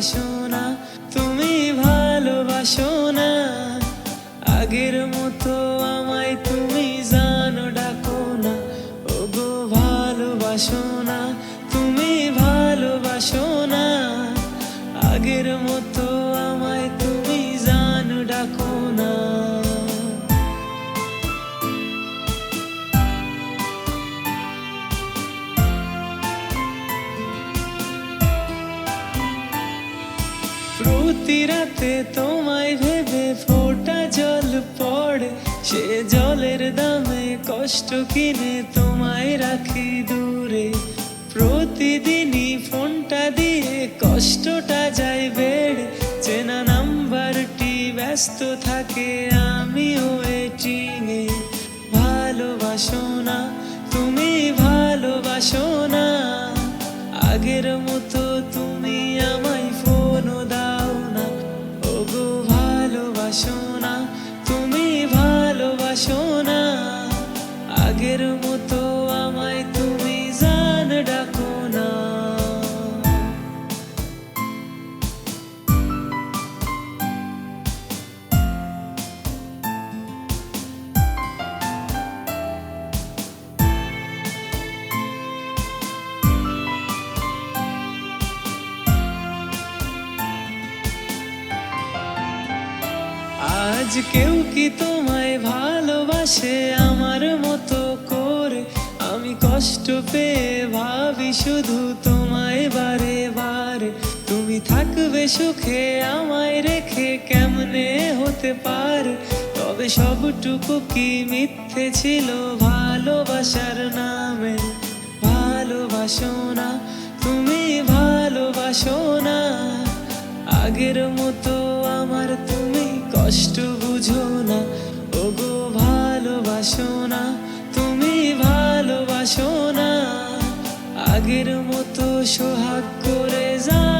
ভালোবাসো না, তুমি ভালোবাসো না। আগের মতো আমায় তুমি জানো ডাকো না। ওগো, ভালোবাসো না, তুমি ভালোবাসো না। আগের মতো আমায় তুমি জানো ডাকো না। প্রতি রাতে তোমায় ভেবে ফোটা জল পড়ে। সে জলের দামে কষ্ট কিনে তোমায় রাখি দূরে। প্রতিদিনই ফোনটা দিয়ে কষ্টটা যায় বেড়ে। চেনা নাম্বারটি ব্যস্ত থাকে, আমিও ওয়েটিংয়ে ভালোবাসো না, তুমি ভালোবাসো না। আগের আজ কেউ কি তোমায় ভালোবাসে আমার মতো করে? আমি কষ্ট পেয়ে ভাবি শুধু তোমায় বারে বারে। তুমি থাকবে সুখে আমায় রেখে কেমনে হতে পারে? তবে সবটুকু কি মিথ্যে ছিল ভালোবাসার নামে? ভালোবাসো না, তুমি ভালোবাসো না। আগের মতো আমার তুমি কষ্ট বুঝো না ওগো ভালোবাসো না তুমি ভালোবাসো না। আগের মতো সোহাগ করে জান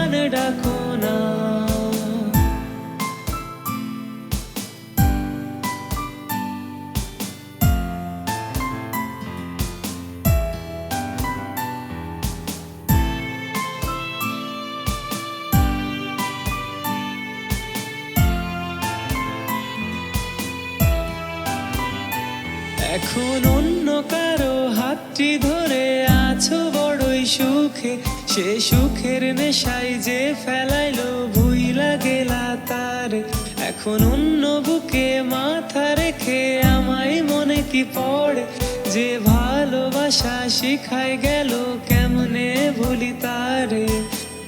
এখন অন্য কারও হাতটি ধরে, আছো বড়ই সুখে। সে সুখের নেশায় যে ফেলাইলো, ভুইলা গেলা তার। এখন অন্য বুকে মাথা রেখে আমায় মনে কি পড়ে? যে ভালোবাসা শিখাই গেল, কেমনে ভুলি তারে?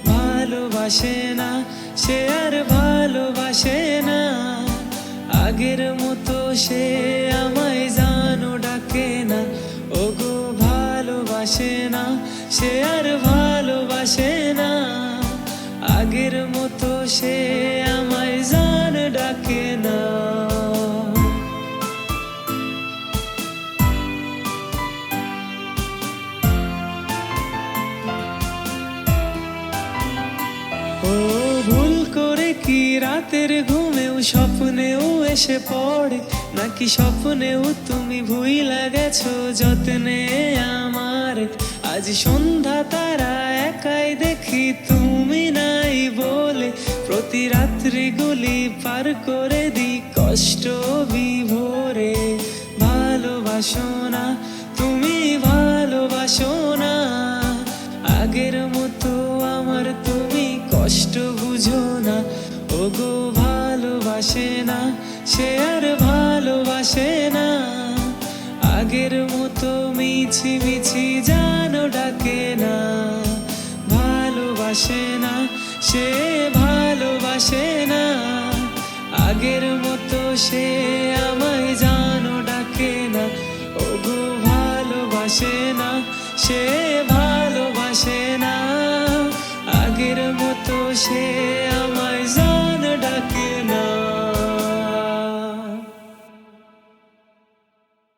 ভালোবাসে না, সে আর ভালোবাসে না। আগের মতো সে আমায় ডাকে না? ওগো, ভালোবাসে না, সে আর ভালোবাসে না। আগের মতো সে আমায় জান ডাকে না। কি রাতের ঘুমেও স্বপ্নেও এসে পড়ে। নাকি স্বপ্নেও তুমি ভুইলা গেছো যত্নে আমার? আজ সন্ধ্যা তারা একাই দেখি তুমি নাই বলে। প্রতি রাত্রি গুলি পার করে দি কষ্ট বিভোরে। ভালোবাসো না, তুমি ভালোবাসো না। আগের মতো আমার তুমি কষ্ট বুঝো ওগো ভালোবাসে না, সে আর ভালোবাসে না। আগের মতো মিছি মিছি জানো ডাকে না। ভালোবাসে না, সে ভালোবাসে না। আগের মতো সে আমায় জানো ডাকে না। ওগো ভালোবাসে না, সে ভালোবাসে না। আগের মতো সে